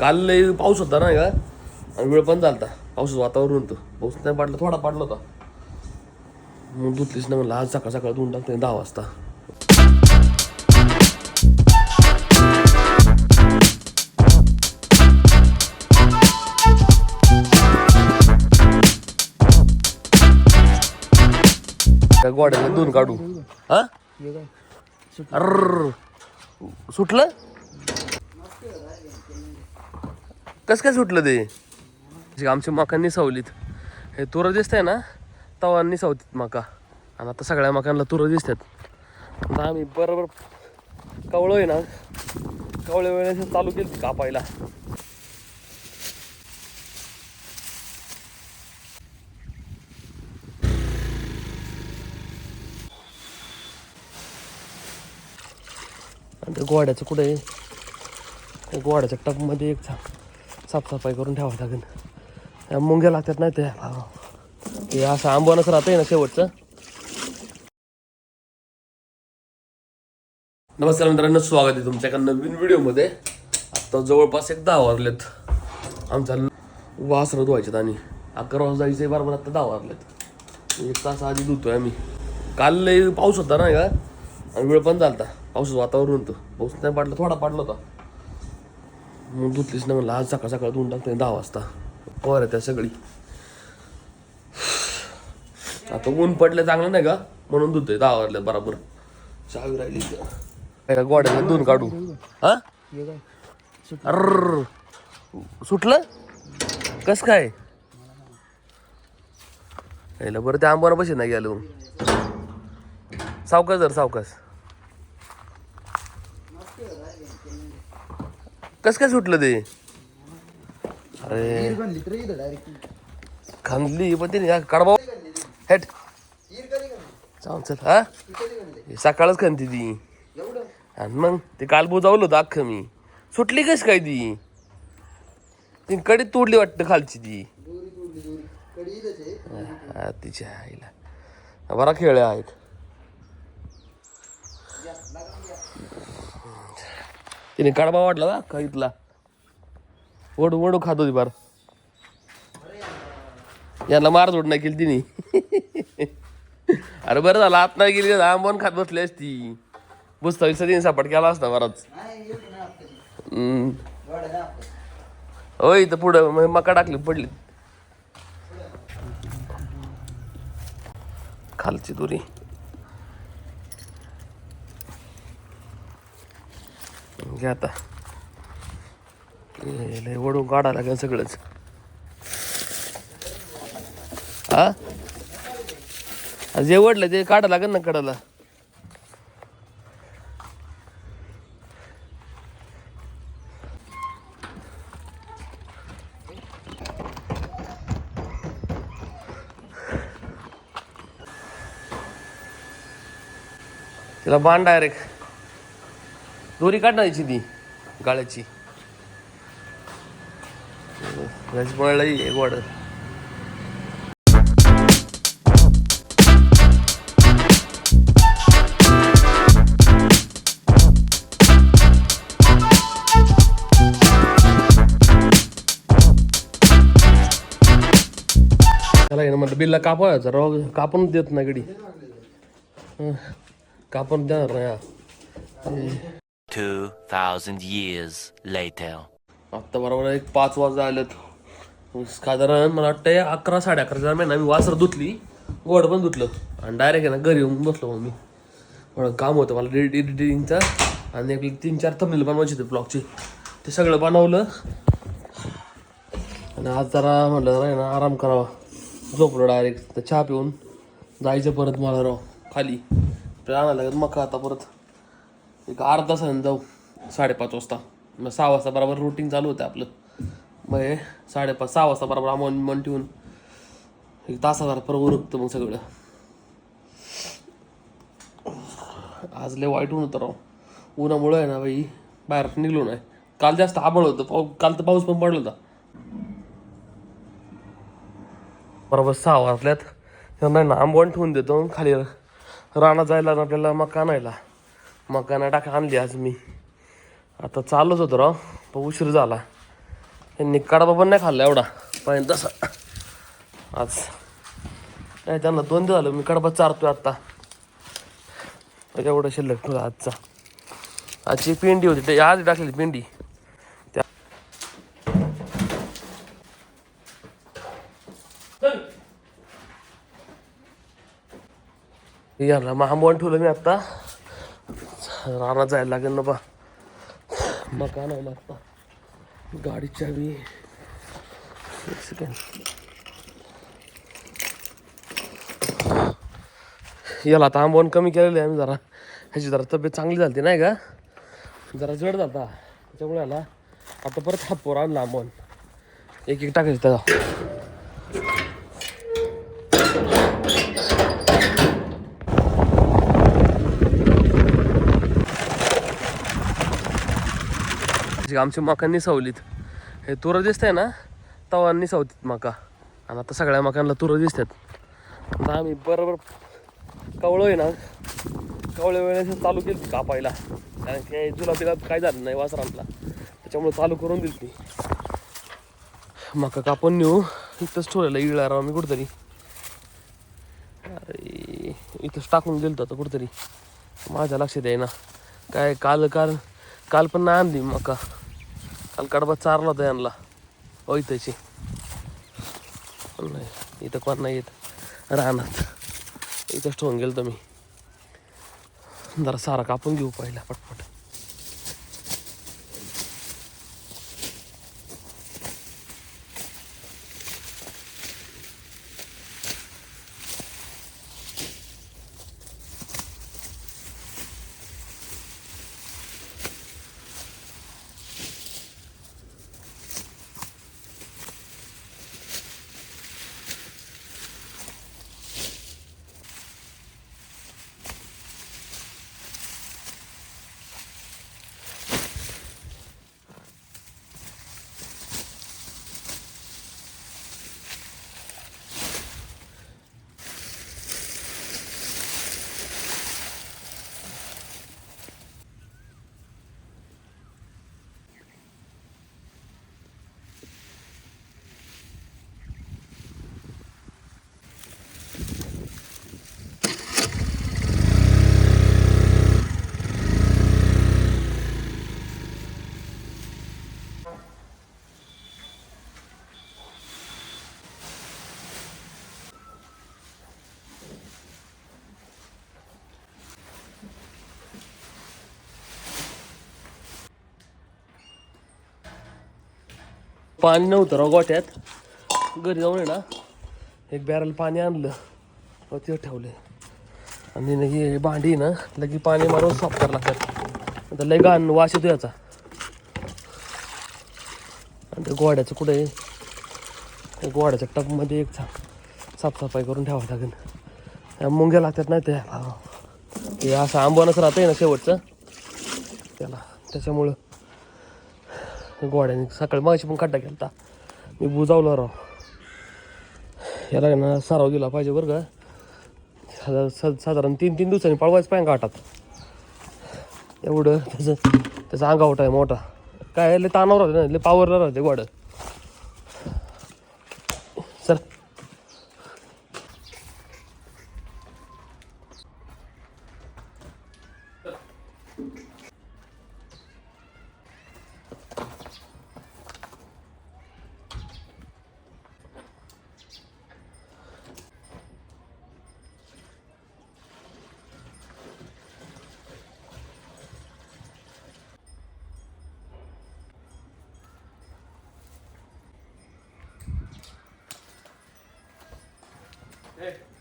काल लय पाऊस होता ना का आणि वेळ पण झालता. पावसाचं वातावरण होतं. पाऊस नाही पडला थोडा पडला होता. मग धुतलीच ना म्हणलं आज सकाळ सकाळ धुवून टाकते दहा वाजता. गोड्याला दोन काढू. हा? अर्र सुटलं? कस काय सुटलं ते? जे आमच्या मकांनी सावलीत हे तुरं दिसतंय ना तवांनी सावतीत मका. आणि आता सगळ्या मकांना तुरं दिसतात. आता आम्ही बरोबर कवळं आहे ना कवळ्या वेळेस चालू केली कापायला. आणि त्या गोड्याचं कुठे आहे? त्या गोड्याच्या एक छान साफसफाई करून ठेवावं लागेल. त्या मुंग्या लागतात नाही त्या. ते असं आंबवणच राहतंय ना शेवटचं. नमस्कार मित्रांनो स्वागत आहे तुमच्या एका नवीन व्हिडिओमध्ये. आता जवळपास एक दहा वाजलेत. आमचा वासरं धुवायच्यात आणि अकरा वाजता जायचे बरोबर आता दहा वाजलेत. एक तास आधी धुतोय आम्ही. काल लई पाऊस होता ना का आणि वेळ पण चालता पावसाचं वातावरण होतं. पाऊस नाही पडला थोडा पडला होता. मग धुतलीच ना म्हणलं आज सकाळ सकाळ धुवून टाकते दहा वाजता. वर आहे त्या सगळी. आता ऊन पडलं चांगलं नाही का? म्हणून धुतोय दहा वाजल्या बरोबर. चावी राहिली इथं. गोड्याला दोन काढू. हा? अर्र सुटलं? कस काय? यायला बरं त्या आंबाना बसे नाही गेलो सावकाश जर सावकाश. कस काय सुटलं ते? अरे. खांदली पण ते कडबा हेट. चाल चल हा? सकाळच खांदी ती. आणि मग ते काल बोजावलं होतं अख्खं मी. सुटली कस काय ती? ती कडी तोडली वाटतं खालची ती. तिच्या आईला. बरा खेळ आहे तिने कडबा वाटला ना का इथला? वडू वडू खात होती बार यांना मारझोड नाही केली तिने. अरे बरं झालं आत नाही गेली आंबोन खात बसली असती. बुजता तिने सापट केला असता बराच. होय तर पुढं मग मका टाकली पडली. खालची दुरी. घ्या आता. लय वडून काढा लागेल सगळंच. हा आ, जे वडलं ते काढा लागेल ना कडाला. तिला बांध डायरेक्ट दोरी काढण्याची ती गाळ्याची पळला एक वाढ त्याला आहे ना म्हटलं बिल्ला कापायचा राव कापून देत नाही गडी. कापून देणार नाही 2,000 years later. आत्ता बरोबर एक पाच वाजता आलेत. साधारण मला वाटतं अकरा साडे अकरा दरम्यान आम्ही वासर धुतली गोड पण धुतलं. आणि डायरेक्ट आहे ना घरी येऊन बसलो मग मी. थोडं काम होतं मला एडिटिंगचं आणि एक तीन चार थंबनेल बनवायचे होते ब्लॉगचे ते सगळं बनवलं. आणि आज जरा म्हटलं जरा आहे ना आराम करावा. झोपलो डायरेक्ट तर चहा पिऊन जायचं परत मला राव खाली. आणायला लागत मका आता परत. एक अर्धा तासानं जाऊ साडेपाच वाजता. मग सहा वाजता बरोबर रुटीन चालू होतं आपलं. मग हे साडेपाच सहा वाजता बरोबर आमोन मन ठेवून एक तासाभर परत उरकतं मग सगळं. आज लय वाईट ऊन होतं राव. उन्हामुळं आहे ना बाई बाहेर निघलो नाही. काल जास्त आबळ होतं पाऊ काल तर पाऊस पण पडला होता. बरोबर सहा वाजल्यात. नाही ना आंबवण ठेवून देतो खाली रानात जायला आपल्याला मकान आणायला. मका टाका आणली आज मी. आता चालूच होतो राव. पण उशीर झाला. त्यांनी कडबा पण नाही खाल्ला एवढा. पण तसा. आज. नाही त्यांना दोन दिवस झालं मी कडबा चारतोय आत्ता एवढं शिल्लक तुला आजचा. आजची पेंडी होती ते आज टाकलेली पेंडी. त्या याला महामोहन ठेवलं मी आत्ता रानात जायला लागेल ना बा. मग आणावं लागता गाडी चावी. एक सेकंड याला आता आंबवण कमी केलेलं आहे आम्ही जरा. ह्याची जरा तब्येत चांगली झाली नाही का? जरा जड जाता त्याच्यामुळे आला आता परत हा पोरा आणला आंबवण. एक एक टाकायचं त्याला. जी आमची मकांनी निसावलीत. हे तुरं दिसतंय ना तवा निसावतीत मका. आणि आता सगळ्या मकांना तुरं दिसतात. आता आम्ही बरोबर कवळं आहे ना कवळ्या वेळेस चालू केली कापायला. कारण की जुलाबीला काय झालं नाही वासरांना त्याच्यामुळे चालू करून दिली ती. मका कापून नेऊ. इथंच ठेवलेलं राव आम्ही कुठंतरी. अरे इथंच टाकून दिलं होतं कुठंतरी. माझ्या लक्षात आहे ना काय काल काल काल पण नाही आणली मका. काल कडबा चारला होता यांना. होय त्याची नाही इथं कोण नाही येत. राहणार इथंच ठेवून गेलो मी. जरा सारा कापून घेऊ पहिला पटपट. पाणी नव्हतं राव गोठ्यात. घरी जाऊन आहे ना एक बॅरल पाणी आणलं. व ते ठेवलं. आणि लगे हे भांडी ना लगे पाणी मारून साफ करावं लागतात. आता लय घाण वास येतो याचा. आणि ते गोड्याचं कुठे आहे? गोड्याच्या टबमध्ये एक छान साफसफाई करून ठेवावं लागेल. त्या मुंग्या लागतात नाही त्या. असं असं राहतं आहे ना शेवटचं. त्याला त्याच्यामुळं गोड्याने सकाळी मागशी पण खड्डा केला मी बुजावला राव. याला ना सराव दिला पाहिजे बरं का. साधारण साधारण तीन तीन दिवसांनी पळवायचं पाहिजे घाटात एवढं त्याचं त्याचा अंगावट आहे मोठा. काय लय तानावर राहते ना लय पावरला राहते गोडं Hey.